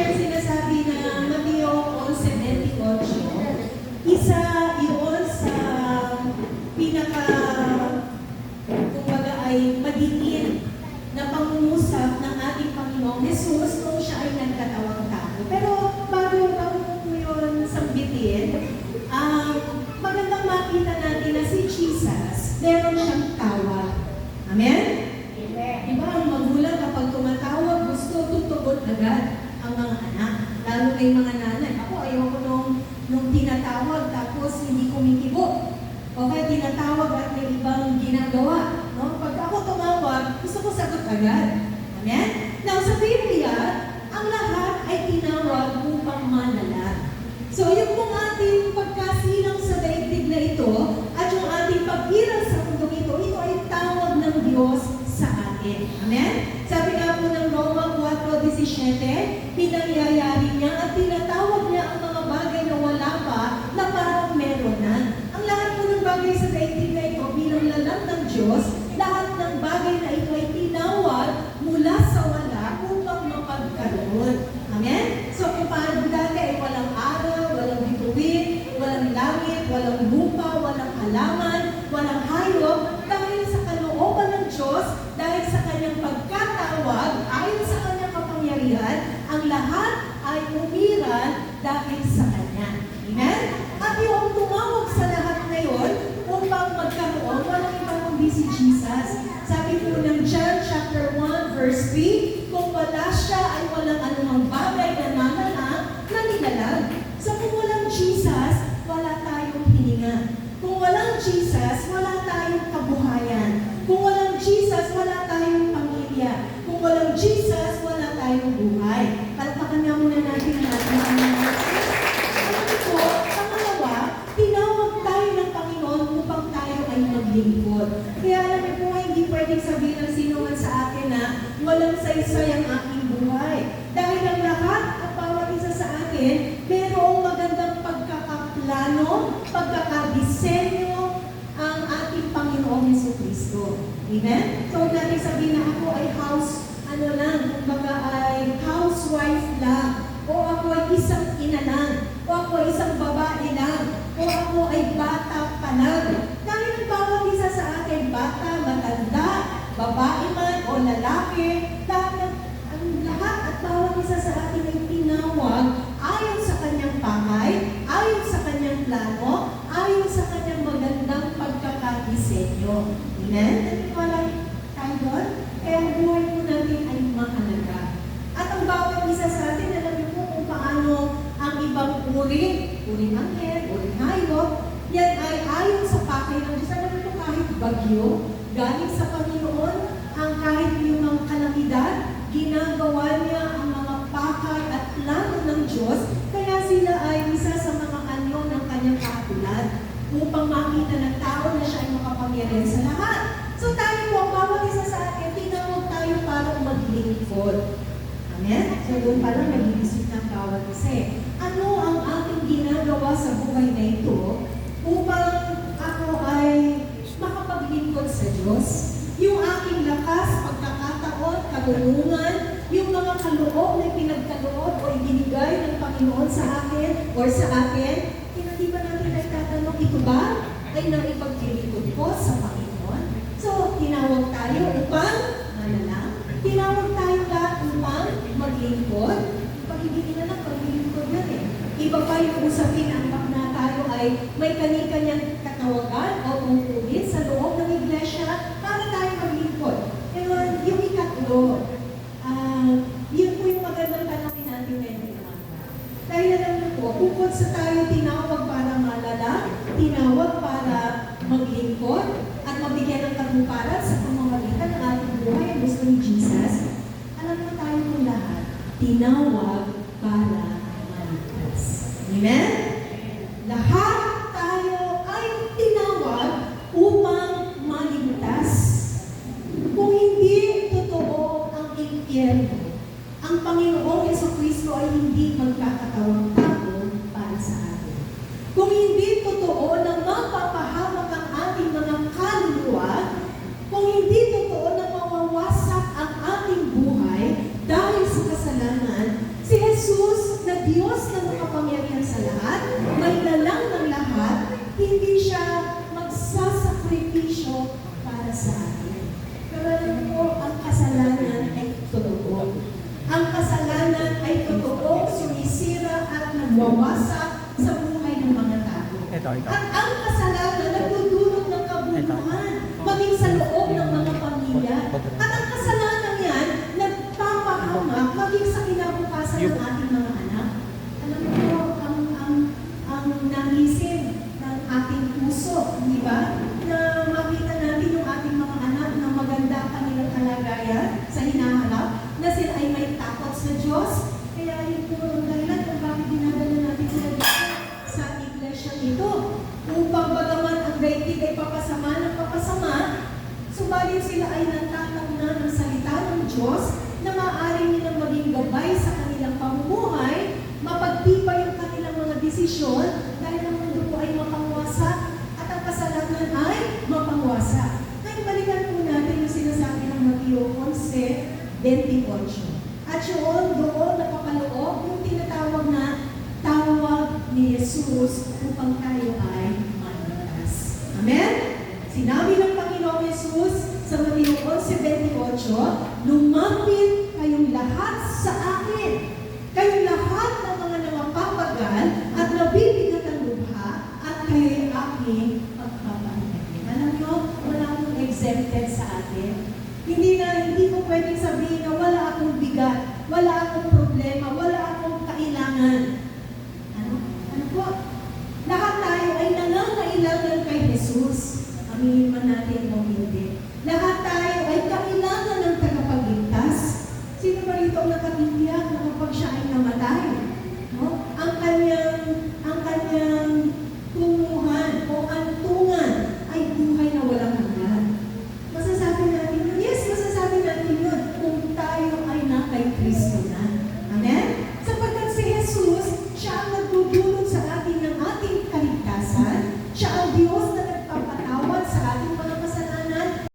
yung sinasabi na Mateo 11.28, isa iyon sa pinaka, kumbaga ay madiin na pangungusap ng ating Panginoong Jesus nung siya ay nagkatawang tao. Pero bago bago ko yun sambitin, um, magandang makita natin na si Jesus, meron siyang tawag. Amen? Di ba ang magulang kapag tumatawag, gusto tutugon agad ang mga anak. Lalo na yung mga nanay. Ako, ayoko nung, nung tinatawag tapos hindi kumikibo. Okay, tinatawag at may ibang ginagawa. No? Pag ako tumawag, gusto ko sagot agad. Amen? Now, sa Biblia, ang lahat ay tinawag upang manala. So, yung pong ating pagkasilang sa daigdig na ito at yung ating pag-iral sa mundong ito, ito ay tawag ng Diyos sa atin. Amen? Sabi nga 4.17, pinagyayari niya at tinatawag niya ang mga bagay na wala pa na parang meron na. Ang lahat po ng bagay sa daigdig na ito bilang lalang ng Diyos, lahat ng bagay na ito ay tinawag mula sa wala upang mapagkaroon. Amen? So kung paano dati ay walang araw, walang bituin, walang langit, walang lupa, walang halaman, walang hayop, dahil sa kalooban ng Diyos, dahil sa kanyang pagkatawag, ayon sa kanyang kapangyarihan, ang lahat ay umiran dahil sa Kanya. Amen? At yung tumawag sa lahat ngayon upang magkaroon, walang iba kundi si Jesus. Sabi po ng John chapter 1 verse 3, kung wala siya ay walang anumang bagay na nanalang na nilalag. So kung walang Jesus, wala tayong hininga. Kung walang Jesus, wala tayong kabuhayan. Kung walang Jesus, wala tayong pamilya. Kung walang Jesus, wala tayong buhay. Palpakan nga muna natin natin. Alam niyo po, pangalawa, tinawag tayo ng Panginoon upang tayo ay maglingkod. Kaya alam niyo po, hindi pwedeng sabihin ng sino man sa akin na walang saysay ang aking buhay. Dahil ang lahat at bawat isa sa atin, mayroong magandang pagkakaplano, pagkakadisenyo ang ating Panginoong Yeso Kristo. Amen? So, huwag natin sabihin na ako ay house, ano lang, kumbaga ay housewife lang, o ako ay isang ina lang, o ako ay isang babae lang, o ako ay bata pa lang. Dahil ang bawat isa sa atin, bata, matanda, babae man o lalaki, dahil ang lahat at bawat isa sa atin ay tinawag ayon sa kanyang pangay, ayon sa kanyang plano, ayon sa kanyang magandang pagkakadisenyo. Amen? Naniniwala tayo doon? Kaya ang buhay po natin ay mahalaga. At ang bawat isa sa atin, alam niyo po kung paano ang ibang uri, uring angel, uring hayop, yan ay ayon sa pakay ng Diyos. Alam niyo kahit bagyo, galing sa Panginoon, ang kahit mga kalamidad, ginagawa niya ang mga pakay at plano ng Diyos, kaya sila ay isa sa mga anyo ng kanyang kakulan upang makita ng tao na siya ay makapangyarihan sa lahat. So tayo po, bawat isa sa atin, tinawag tayo para maglingkod. Amen? So doon pa lang nag-iisip ng bawat isa eh. Ano ang ating ginagawa sa buhay na ito upang ako ay makapaglingkod sa Diyos? Yung aking lakas, pagkakataon, katulungan, yung mga kaloob na pinagkaloob o ibinigay ng Panginoon sa akin or sa akin, hindi ba natin nagtatanong, ito ba ay naipaglilingkod ko sa Panginoon? So, tinawag tayo upang manalang. Tinawag tayo lahat upang maglingkod. Pag hindi nila paglilingkod yan eh. Iba pa yung usapin ang na tayo ay may kani-kanyang katawagan o tungkulin sa loob ng iglesia para tayo maglingkod. Ngayon, yung ikatlo, ah, yun po yung magandang tanongin natin ngayon ng umaga. Dahil alam niyo po, bukod sa tayo tinawag para malala, tinawag para maglingkod, at ng katuparan sa pamamagitan ng ating buhay ang gusto ni Jesus, alam mo tayo kung lahat, tinawag para maligtas. Amen? Lahat tayo ay tinawag upang maligtas. Kung hindi totoo ang impyerno, ang Panginoong Yeso Kristo ay hindi magkakatawang tao para sa atin. Kung hindi totoo na mapapahamak ang ating mga kaluluwa, kung hindi totoo na mawawasak ang ating buhay dahil sa kasalanan, si Jesus Jesus na Diyos na makapangyarihan sa lahat, may lalang ng lahat, hindi siya magsasakripisyo para sa atin. Alam mo, ang kasalanan ay totoo. Ang kasalanan ay totoo, sumisira at nagwawasak sa buhay ng mga tao. Ito, ito. At ang kasalanan nagdudulot ng kabuluhan, maging sa loob ng Subalit sila ay natatang na ng salita ng Diyos na maaari nilang maging gabay sa kanilang pamumuhay, mapagtipay ang kanilang mga desisyon dahil ang mundo po ay mapangwasa at ang kasalanan ay mapangwasa. Ngayon, balikan po natin yung sinasabi ng Mateo 11, 28. Lahat ng mga nangapapagal at nabibigat ang lubha at kayo'y aking pagpapahingahin. Alam nyo, wala akong exempted sa atin. Hindi na, hindi ko pwedeng sabihin na wala